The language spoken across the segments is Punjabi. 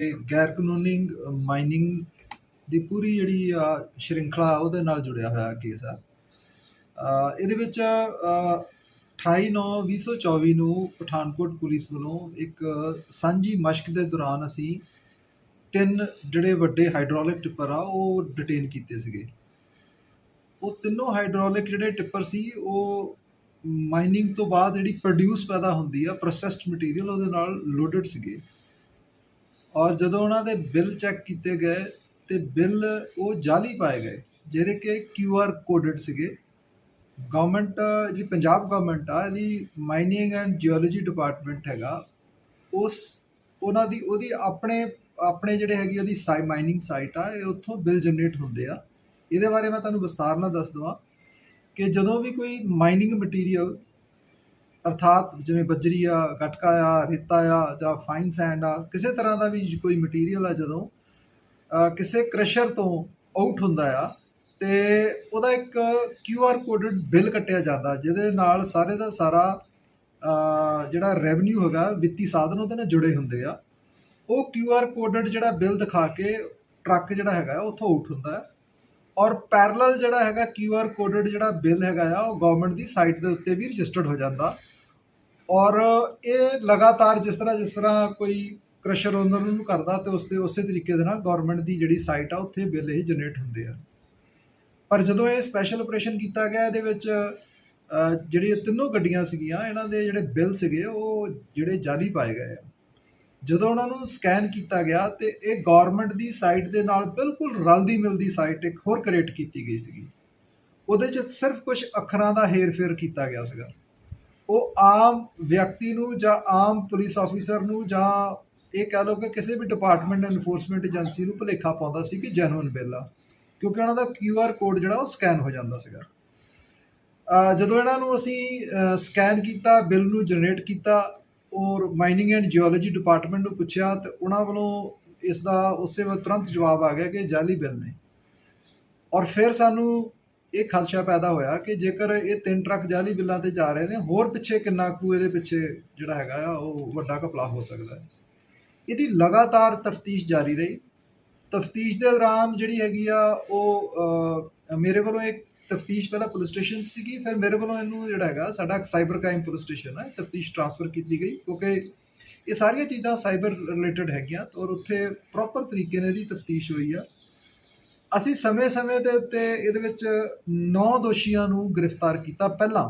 ਇਹ ਗੈਰ ਕਾਨੂੰਨੀ ਮਾਈਨਿੰਗ ਦੀ ਪੂਰੀ ਜਿਹੜੀ ਆ ਸ਼੍ਰਿੰਖਲਾ ਉਹਦੇ ਨਾਲ ਜੁੜਿਆ ਹੋਇਆ ਕੇਸ ਆ। ਅ, ਇਹਦੇ ਵਿੱਚ ਅ, 28/9/2024 ਨੂੰ ਪਠਾਨਕੋਟ ਪੁਲਿਸ ਵੱਲੋਂ ਇੱਕ ਸਾਂਝੀ ਮਸ਼ਕ ਦੇ ਦੌਰਾਨ ਅਸੀਂ ਤਿੰਨ ਜਿਹੜੇ ਵੱਡੇ ਹਾਈਡ੍ਰੋਲਿਕ ਟਿੱਪਰ ਆ ਉਹ ਡਿਟੇਨ ਕੀਤੇ ਸੀਗੇ। ਉਹ ਤਿੰਨੋਂ ਹਾਈਡ੍ਰੋਲਿਕ ਜਿਹੜੇ ਟਿੱਪਰ ਸੀ ਉਹ ਮਾਈਨਿੰਗ ਤੋਂ ਬਾਅਦ ਜਿਹੜੀ ਪ੍ਰੋਡਿਊਸ ਪੈਦਾ ਹੁੰਦੀ ਆ ਪ੍ਰੋਸੈਸਡ ਮਟੀਰੀਅਲ ਉਹਦੇ ਨਾਲ ਲੋਡਡ ਸੀਗੇ। ਔਰ ਜਦੋਂ ਉਹਨਾਂ ਦੇ ਬਿੱਲ ਚੈੱਕ ਕੀਤੇ ਗਏ ਤੇ ਬਿੱਲ ਉਹ ਜਾਲੀ ਪਾਏ ਗਏ, ਜਿਹੜੇ ਕਿ ਕਿਊ ਆਰ ਕੋਡਡ ਸੀਗੇ। ਗਵਰਨਮੈਂਟ ਜਿਹੜੀ ਪੰਜਾਬ ਗਵਰਨਮੈਂਟ ਆ, ਇਹਦੀ ਮਾਈਨਿੰਗ ਐਂਡ ਜੀਓਲੋਜੀ ਡਿਪਾਰਟਮੈਂਟ ਹੈਗਾ, ਉਸ ਉਹਨਾਂ ਦੀ, ਉਹਦੀ ਆਪਣੇ ਆਪਣੇ ਜਿਹੜੇ ਹੈਗੀ ਉਹਦੀ ਸਾਈ ਮਾਈਨਿੰਗ ਸਾਈਟ ਆ, ਇਹ ਉੱਥੋਂ ਬਿੱਲ ਜਨਰੇਟ ਹੁੰਦੇ ਆ। ਇਹਦੇ ਬਾਰੇ ਮੈਂ ਤੁਹਾਨੂੰ ਵਿਸਤਾਰ ਨਾਲ ਦੱਸ ਦਵਾਂ ਕਿ ਜਦੋਂ ਵੀ ਕੋਈ ਮਾਈਨਿੰਗ ਮਟੀਰੀਅਲ ਅਰਥਾਤ ਜਿਵੇਂ ਬੱਜਰੀ ਆ, ਗਟਕਾ ਆ, ਰੇਤਾ ਆ ਜਾਂ ਫਾਈਨ ਸੈਂਡ ਆ, ਕਿਸੇ ਤਰ੍ਹਾਂ ਦਾ ਵੀ ਕੋਈ ਮਟੀਰੀਅਲ ਆ ਜਦੋਂ ਕਿਸੇ ਕ੍ਰਸ਼ਰ ਤੋਂ ਆਊਟ ਹੁੰਦਾ ਆ, ਤੇ ਉਹਦਾ ਇੱਕ ਕਿਊ ਆਰ ਕੋਡਡ ਬਿੱਲ ਕੱਟਿਆ ਜਾਂਦਾ, ਜਿਹਦੇ ਨਾਲ ਸਾਰੇ ਦਾ ਸਾਰਾ ਜਿਹੜਾ ਰੈਵਨਿਊ ਹੈਗਾ, ਵਿੱਤੀ ਸਾਧਨ ਉਹਦੇ ਨਾਲ ਜੁੜੇ ਹੁੰਦੇ ਆ। ਉਹ ਕਿਊ ਆਰ ਕੋਡਡ ਜਿਹੜਾ ਬਿੱਲ ਦਿਖਾ ਕੇ ਟਰੱਕ ਜਿਹੜਾ ਹੈਗਾ, ਉੱਥੋਂ ਆਊਟ ਹੁੰਦਾ ਔਰ ਪੈਰਲਲ ਜਿਹੜਾ ਹੈਗਾ ਕਿਊ ਆਰ ਕੋਡਡ ਜਿਹੜਾ ਬਿੱਲ ਹੈਗਾ ਆ, ਉਹ ਗਵਰਨਮੈਂਟ ਦੀ ਸਾਈਟ ਦੇ ਉੱਤੇ ਵੀ ਰਜਿਸਟਰਡ ਹੋ ਜਾਂਦਾ। ਔਰ ਇਹ ਲਗਾਤਾਰ ਜਿਸ ਤਰ੍ਹਾਂ ਜਿਸ ਤਰ੍ਹਾਂ ਕੋਈ ਕ੍ਰਸ਼ਰ ਉਹਨਾਂ ਨੂੰ ਕਰਦਾ ਤੇ ਉਸ ਤੇ ਉਸੇ ਤਰੀਕੇ ਦੇ ਨਾਲ ਗਵਰਨਮੈਂਟ ਦੀ ਜਿਹੜੀ ਸਾਈਟ ਆ ਉੱਥੇ ਬਿੱਲ ਹੀ ਜਨਰੇਟ ਹੁੰਦੇ ਆ। ਪਰ ਜਦੋਂ ਇਹ ਸਪੈਸ਼ਲ ਆਪਰੇਸ਼ਨ ਕੀਤਾ ਗਿਆ ਇਹਦੇ ਵਿੱਚ ਅ, ਜਿਹੜੀ ਇਹ ਤਿੰਨੋਂ ਗੱਡੀਆਂ ਸੀਗੀਆਂ ਇਹਨਾਂ ਦੇ ਜਿਹੜੇ ਬਿੱਲ ਸੀਗੇ ਉਹ ਜਿਹੜੇ ਜਾਲੀ ਪਾਏ ਗਏ ਆ। ਜਦੋਂ ਉਹਨਾਂ ਨੂੰ ਸਕੈਨ ਕੀਤਾ ਗਿਆ ਤੇ ਇਹ ਗਵਰਨਮੈਂਟ ਦੀ ਸਾਈਟ ਦੇ ਨਾਲ ਬਿਲਕੁਲ ਰਲਦੀ ਮਿਲਦੀ ਸਾਈਟ ਇੱਕ ਹੋਰ ਕ੍ਰੀਏਟ ਕੀਤੀ ਗਈ ਸੀਗੀ। ਉਹਦੇ 'ਚ ਸਿਰਫ ਕੁਝ ਅੱਖਰਾਂ ਦਾ ਹੇਰ-ਫੇਰ ਕੀਤਾ ਗਿਆ ਸੀਗਾ। ਉਹ ਆਮ ਵਿਅਕਤੀ ਨੂੰ ਜਾਂ ਆਮ ਪੁਲਿਸ ਆਫੀਸਰ ਨੂੰ ਜਾਂ ਇਹ ਕਹਿ ਲਓ ਕਿ ਕਿਸੇ ਵੀ ਡਿਪਾਰਟਮੈਂਟ ਐਨਫੋਰਸਮੈਂਟ ਏਜੰਸੀ ਨੂੰ ਭੁਲੇਖਾ ਪਾਉਂਦਾ ਸੀ ਕਿ ਜੈਨੂਇਨ ਬਿੱਲ ਆ, ਕਿਉਂਕਿ ਉਹਨਾਂ ਦਾ ਕਿਊ ਆਰ ਕੋਡ ਜਿਹੜਾ ਉਹ ਸਕੈਨ ਹੋ ਜਾਂਦਾ ਸੀਗਾ। ਜਦੋਂ ਇਹਨਾਂ ਨੂੰ ਅਸੀਂ ਸਕੈਨ ਕੀਤਾ ਬਿੱਲ ਨੂੰ ਜਨਰੇਟ ਕੀਤਾ ਔਰ ਮਾਈਨਿੰਗ ਐਂਡ ਜੀਓਲੋਜੀ ਡਿਪਾਰਟਮੈਂਟ ਨੂੰ ਪੁੱਛਿਆ ਤੇ ਉਹਨਾਂ ਵੱਲੋਂ ਇਸ ਦਾ ਉਸੇ ਵਕਤ ਤੁਰੰਤ ਜਵਾਬ ਆ ਗਿਆ ਕਿ ਜਾਲੀ ਬਿੱਲ ਨੇ ਔਰ ਫਿਰ ਸਾਨੂੰ ਇਹ ਖਦਸ਼ਾ ਪੈਦਾ ਹੋਇਆ ਕਿ ਜੇਕਰ ਇਹ ਤਿੰਨ ਟਰੱਕ ਜਾਲੀ ਬਿੱਲਾਂ ਤੇ ਜਾ ਰਹੇ ਨੇ, ਹੋਰ ਪਿੱਛੇ ਕਿੰਨਾ ਕੁ ਇਹਦੇ ਪਿੱਛੇ ਜਿਹੜਾ ਹੈਗਾ ਆ, ਉਹ ਵੱਡਾ ਘਪਲਾ ਹੋ ਸਕਦਾ ਹੈ। ਇਹਦੀ ਲਗਾਤਾਰ ਤਫਤੀਸ਼ ਜਾਰੀ ਰਹੀ। ਤਫਤੀਸ਼ ਦੇ ਦੌਰਾਨ ਜਿਹੜੀ ਹੈਗੀ ਆ, ਉਹ ਮੇਰੇ ਵੱਲੋਂ ਇੱਕ ਤਫਤੀਸ਼ ਪਹਿਲਾਂ ਪੁਲਿਸ ਸਟੇਸ਼ਨ 'ਚ ਸੀਗੀ, ਫਿਰ ਮੇਰੇ ਵੱਲੋਂ ਇਹਨੂੰ ਜਿਹੜਾ ਹੈਗਾ, ਸਾਡਾ ਸਾਈਬਰ ਕ੍ਰਾਈਮ ਪੁਲਿਸ ਸਟੇਸ਼ਨ ਹੈ, ਤਫਤੀਸ਼ ਟ੍ਰਾਂਸਫਰ ਕੀਤੀ ਗਈ, ਕਿਉਂਕਿ ਇਹ ਸਾਰੀਆਂ ਚੀਜ਼ਾਂ ਸਾਈਬਰ ਰਿਲੇਟਡ ਹੈਗੀਆਂ ਔਰ ਉੱਥੇ ਪ੍ਰੋਪਰ ਤਰੀਕੇ ਨਾਲ ਇਹਦੀ ਤਫਤੀਸ਼ ਹੋਈ ਆ। ਅਸੀਂ ਸਮੇਂ-ਸਮੇਂ ਦੇ ਉੱਤੇ ਇਹਦੇ ਵਿੱਚ 9 ਦੋਸ਼ੀਆਂ ਨੂੰ ਗ੍ਰਿਫਤਾਰ ਕੀਤਾ ਪਹਿਲਾਂ।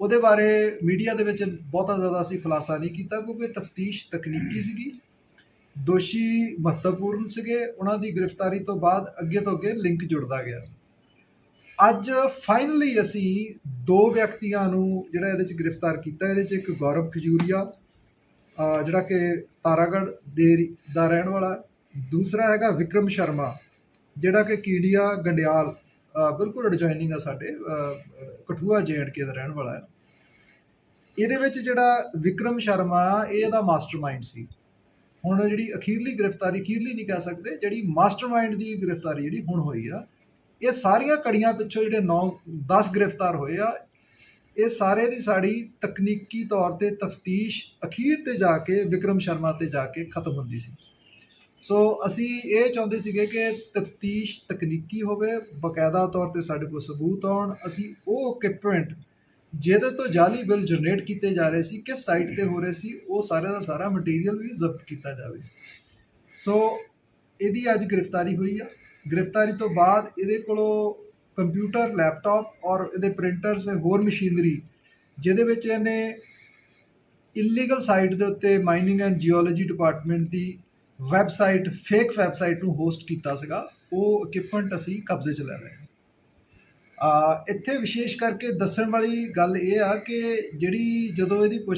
ਉਹਦੇ ਬਾਰੇ ਮੀਡੀਆ ਦੇ ਵਿੱਚ ਬਹੁਤਾ ਜ਼ਿਆਦਾ ਅਸੀਂ ਖੁਲਾਸਾ ਨਹੀਂ ਕੀਤਾ ਕਿਉਂਕਿ ਤਫਤੀਸ਼ ਤਕਨੀਕੀ ਸੀਗੀ। ਦੋਸ਼ੀ ਮਹੱਤਵਪੂਰਨ ਸੀਗੇ। ਉਹਨਾਂ ਦੀ ਗ੍ਰਿਫਤਾਰੀ ਤੋਂ ਬਾਅਦ ਅੱਗੇ ਤੋਂ ਅੱਗੇ ਲਿੰਕ ਜੁੜਦਾ ਗਿਆ। ਅੱਜ ਫਾਈਨਲੀ ਅਸੀਂ ਦੋ ਵਿਅਕਤੀਆਂ ਨੂੰ ਜਿਹੜਾ ਇਹਦੇ ਚ ਗ੍ਰਿਫਤਾਰ ਕੀਤਾ, ਇਹਦੇ ਚ ਇੱਕ ਗੌਰਵ ਖਜੂਰੀਆ ਜਿਹੜਾ ਕਿ ਤਾਰਾਗੜ੍ਹ ਦੇ ਦਾ ਰਹਿਣ ਵਾਲਾ, ਦੂਸਰਾ ਹੈਗਾ ਵਿਕਰਮ ਸ਼ਰਮਾ। ਜਿਹੜਾ ਕਿ ਕੀੜੀਆ ਗੰਡਿਆਲ ਬਿਲਕੁਲ ਅਡਜੋਇਨਿੰਗ ਆ ਸਾਡੇ ਅਹ, ਕਠੂਆ ਕੇ ਦਾ ਰਹਿਣ ਵਾਲਾ ਹੈ। ਇਹਦੇ ਵਿੱਚ ਜਿਹੜਾ ਵਿਕਰਮ ਸ਼ਰਮਾ ਆ ਇਹ ਇਹਦਾ ਮਾਸਟਰਮਾਈਂਡ ਸੀ। ਹੁਣ ਜਿਹੜੀ ਅਖੀਰਲੀ ਗ੍ਰਿਫਤਾਰੀ ਅਖੀਰਲੀ ਨਹੀਂ ਕਹਿ ਸਕਦੇ ਜਿਹੜੀ ਮਾਸਟਰਮਾਈਂਡ ਦੀ ਗ੍ਰਿਫਤਾਰੀ ਜਿਹੜੀ ਹੁਣ ਹੋਈ ਆ ਇਹ ਸਾਰੀਆਂ ਕੜੀਆਂ ਪਿੱਛੋਂ ਜਿਹੜੇ 9 10 ਗ੍ਰਿਫਤਾਰ ਹੋਏ ਆ ਇਹ ਸਾਰੇ ਦੀ ਸਾਡੀ ਤਕਨੀਕੀ ਤੌਰ ਤੇ ਤਫਤੀਸ਼ ਅਖੀਰ ਤੇ ਜਾ ਕੇ ਵਿਕਰਮ ਸ਼ਰਮਾ ਤੇ ਜਾ ਕੇ ਖਤਮ ਹੁੰਦੀ ਸੀ। ਸੋ ਅਸੀਂ ਇਹ ਚਾਹੁੰਦੇ ਸੀਗੇ ਕਿ ਤਫਤੀਸ਼ ਤਕਨੀਕੀ ਹੋਵੇ, ਬਕਾਇਦਾ ਤੌਰ ਤੇ ਸਾਡੇ ਕੋਲ ਸਬੂਤ ਆਉਣ। ਅਸੀਂ ਉਹ ਇਕਵਿਪਮੈਂਟ ਜਿਹਦੇ ਤੋਂ ਜਾਲੀ ਬਿੱਲ ਜਨਰੇਟ ਕੀਤੇ ਜਾ ਰਹੇ ਸੀ, ਕਿਸ ਸਾਈਟ ਤੇ ਹੋ ਰਹੇ ਸੀ, ਉਹ ਸਾਰੇ ਦਾ ਸਾਰਾ ਮਟੀਰੀਅਲ ਵੀ ਜ਼ਬਤ ਕੀਤਾ ਜਾਵੇ। ਸੋ ਇਹਦੀ ਅੱਜ ਗ੍ਰਿਫਤਾਰੀ ਹੋਈ ਆ। ਗ੍ਰਿਫਤਾਰੀ ਤੋਂ ਬਾਅਦ ਇਹਦੇ ਕੋਲੋਂ ਕੰਪਿਊਟਰ ਲੈਪਟਾਪ ਔਰ ਇਹਦੇ ਪ੍ਰਿੰਟਰਸ ਤੇ ਹੋਰ ਮਸ਼ੀਨਰੀ ਜਿਹਦੇ ਵਿੱਚ ਇਹਨੇ ਇਲੀਗਲ ਸਾਈਟ ਦੇ ਉੱਤੇ ਮਾਈਨਿੰਗ ਐਂਡ ਜੀਓਲੋਜੀ ਡਿਪਾਰਟਮੈਂਟ ਦੀ ਵੈਬਸਾਈਟ ਫੇਕ ਵੈਬਸਾਈਟ ਨੂੰ ਹੋਸਟ ਕੀਤਾ ਸੀਗਾ, ਉਹ ਇਕਵਿਪਮੈਂਟ ਅਸੀਂ ਕਬਜ਼ੇ 'ਚ ਲੈ ਰਹੇ ਹਾਂ। ਆ ਇੱਥੇ ਵਿਸ਼ੇਸ਼ ਕਰਕੇ ਦੱਸਣ ਵਾਲੀ ਗੱਲ ਇਹ ਆ ਕਿ ਜਿਹੜੀ ਜਦੋਂ ਇਹਦੀ ਪੁੱਛ